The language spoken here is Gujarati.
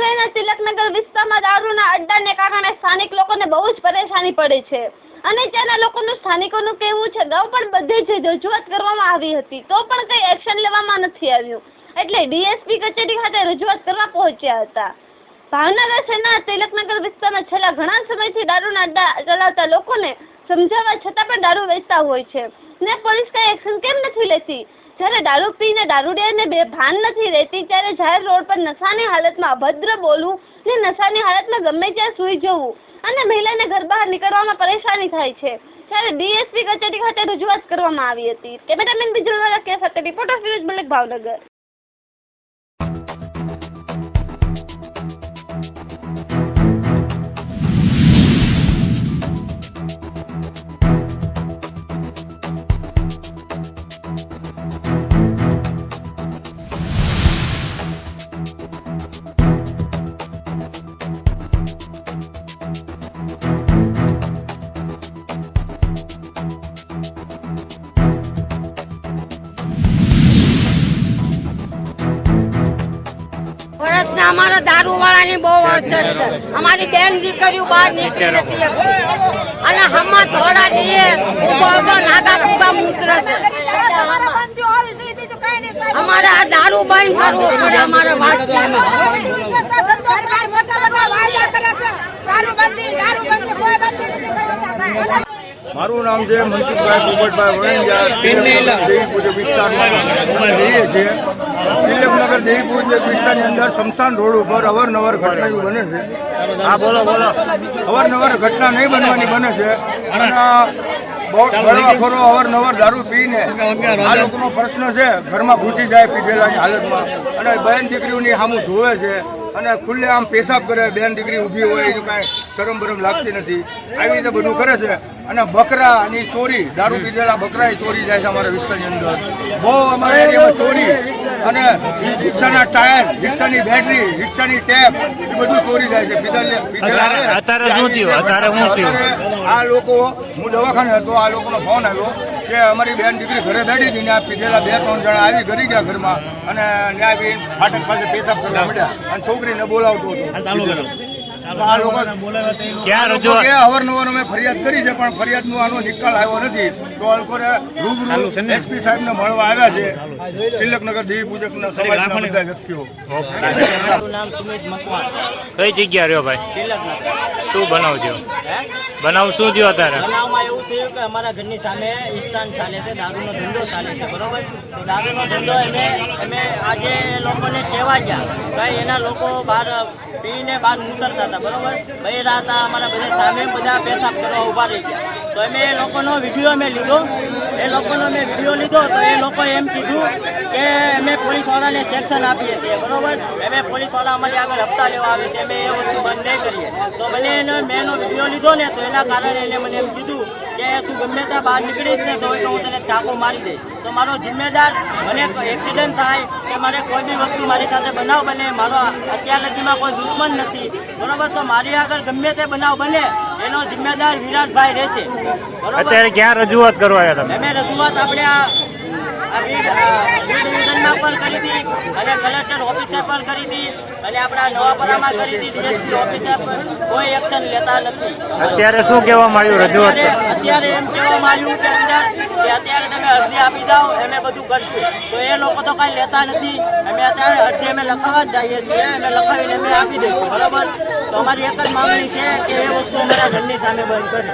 શહેરના તિલકનગર વિસ્તારમાં દારૂના અડ્ડાને કારણે સ્થાનિક લોકોને બહુ જ પરેશાની પડે છે. અને ત્યાંના લોકોનું સ્થાનિકોનું કહેવું છે અગાઉ પણ બધે જ રજૂઆત કરવામાં આવી હતી, તો પણ કંઈ એક્શન લેવામાં નથી આવ્યું. એટલે ડીએસપી કચેરી ખાતે રજૂઆત કરવા પહોંચ્યા હતા. ભાવનગર શહેરના તિલકનગર વિસ્તારમાં છેલ્લા ઘણા સમયથી દારૂના અડ્ડા ચલાવતા લોકોને સમજાવવા છતાં પણ દારૂ વેચતા હોય છે. ને પોલીસ કંઈ એક્શન કેમ નથી લેતી? જ્યારે દારૂ પીને દારૂડિયાને બે ભાન નથી રહેતી. ત્યારે જાહેર રોડ પર નશાની હાલતમાં, અભદ્ર બોલવું ને નશાની હાલતમાં ગમે ત્યાં સૂઈ જવું. અને મહિલાને ઘર બહાર નીકળવામાં પરેશાની થાય છે. ત્યારે ડીએસપી કચેરી ખાતે રજૂઆત કરવામાં આવી હતી. કેમેરામેન બીજલવાળા કે સાથે રિપોર્ટર ફિરોજ મલિક, ભાવનગર. અમારા દારૂ વાળાની બહુ અડચણ છે. અમારી બેન દીકરીઓ બહાર નીકળી નથી અને હમણાં થોડા જઈએ ઊભો નાગા ફૂગા મૂત્ર છે. અમારે આ દારૂ બંધ કરવો પડે અમારે વાત મારું નામ છે મનસુખભાઈ પોપટભાઈ વણિયા વિસ્તારમાં રહીએ છીએ. તિલકનગર દેવીપુર વિસ્તારની અંદર શમશાન રોડ ઉપર અવારનવાર ઘટનાઓ બને છે. હા બોલો બોલો. અવારનવાર ઘટના નહીં બનવાની બને છે. બળવાખોરો અવારનવાર દારૂ પીને આ લોકોનો પ્રશ્ન છે ઘરમાં ઘૂસી જાય પીધેલાની હાલતમાં. અને બહેન દીકરીઓની સામું જોવે છે અને ખુલ્લે આમ પેશાબ કરે બેન દીકરી ઊભી હોય એનું કાંઈ શરમ બરમ લાગતી નથી. આવી રીતે બધું કરે છે. અને બકરાની ચોરી દારૂ પીધેલા બકરા ચોરી જાય છે અમારા વિસ્તારની અંદર. બહુ અમારા એરિયામાં ચોરી. અને રિક્ષાના ટાયર રિક્ષાની બેટરી રિક્ષાની ટેપ એ બધું ચોરી જાય છે આવે. અત્યારે શું થયું? અત્યારે શું થયું? આ લોકો હું દવાખાને હતો આ લોકોનો ફોન આવ્યો કે અમારી બેન દીકરી ઘરે બેઠી હતી ને આ પીધેલા બે ત્રણ જણા આવી ઘરી ગયા ઘરમાં અને ન્યાય બી ફાટક પાસે પેશાબ કરવા મળ્યા અને છોકરીને બોલાવતો હતો આ લોકો ક્યાં રજૂઆત? અવારનવાર અમે ફરિયાદ કરી છે પણ ફરિયાદનો આનો નિકાલ આવ્યો નથી. તો આ લોકોને રૂબરૂ એસપી સાહેબને મળવા આવ્યા છે. તિલકનગર દેવી પૂજકના સમાજના બધા વ્યક્તિઓ. મારું નામ સુમિત મકવાણ. કઈ જગ્યા રહ્યો ભાઈ? શું બનાવજો? બનાવ શું થયો અત્યારે? બનાવમાં એવું થયું કે અમારા ઘરની સામે ઇસ્ટાન ચાલે છે દારૂનો ધંધો ચાલે છે બરોબર? તો દારૂનો ધંધો એને અમે આજે એ લોકોને કહેવા ગયા. ભાઈ એના લોકો બહાર પીને બહાર ઉતરતા હતા. બરોબર? બહેરા હતા અમારા બધા સામે બધા પેશાબ કરવા ઊભા રહી ગયા તો અમે એ લોકોનો વીડિયો અમે લીધો. એ લોકોનો મેં વીડિયો લીધો તો એ લોકોએ એમ કીધું કે અમે પોલીસવાળાને સેક્શન આપીએ છીએ, બરોબર? અમે પોલીસવાળા અમારી આગળ હપ્તા લેવા આવે છે, અમે એ વસ્તુ બંધ નહીં કરીએ. તો મને એનો મેં એનો વીડિયો લીધો ને, તો એના કારણે એને મને એમ કીધું કે તું ગમે ત્યાં બહાર નીકળીશ ને, તો હું તને ચાકો મારી દઈશ. તો મારો જિમ્મેદાર મને એક્સિડન્ટ થાય કે મારે કોઈ બી વસ્તુ મારી સાથે બનાવ બને મારો અત્યાર લગીમાં કોઈ દુશ્મન નથી. બરોબર તો મારી આગળ ગમે તે બનાવ બને એનો જિમ્મેદાર વિરાટભાઈ રહેશે. બરોબર? અત્યારે ક્યાં રજૂઆત કરવા તમે? અમે રજૂઆત આપણે આ ડિવિઝનમાં પણ કરી હતી અને કલેક્ટર ઓફિસે પણ કરી હતી અને આપણા નવાપરામાં કરી હતી ડીએસપી ઓફિસે પણ કોઈ એક્શન લેતા નથી. અત્યારે શું કહેવામાં આવ્યું રજૂઆત અત્યારે અત્યારે એમ કહેવામાં આવ્યું કે અંદર કે અત્યારે તમે અરજી આપી જાઓ અમે બધું કરશું. તો એ લોકો તો કાંઈ લેતા નથી. અમે અત્યારે અરજી અમે લખાવવા જ જઈએ છીએ અમે લખાવીને અમે આપી દઈશું બરાબર? તો અમારી એક જ માંગણી છે કે એ વસ્તુ અમારા ઘરની સામે બંધ કરે.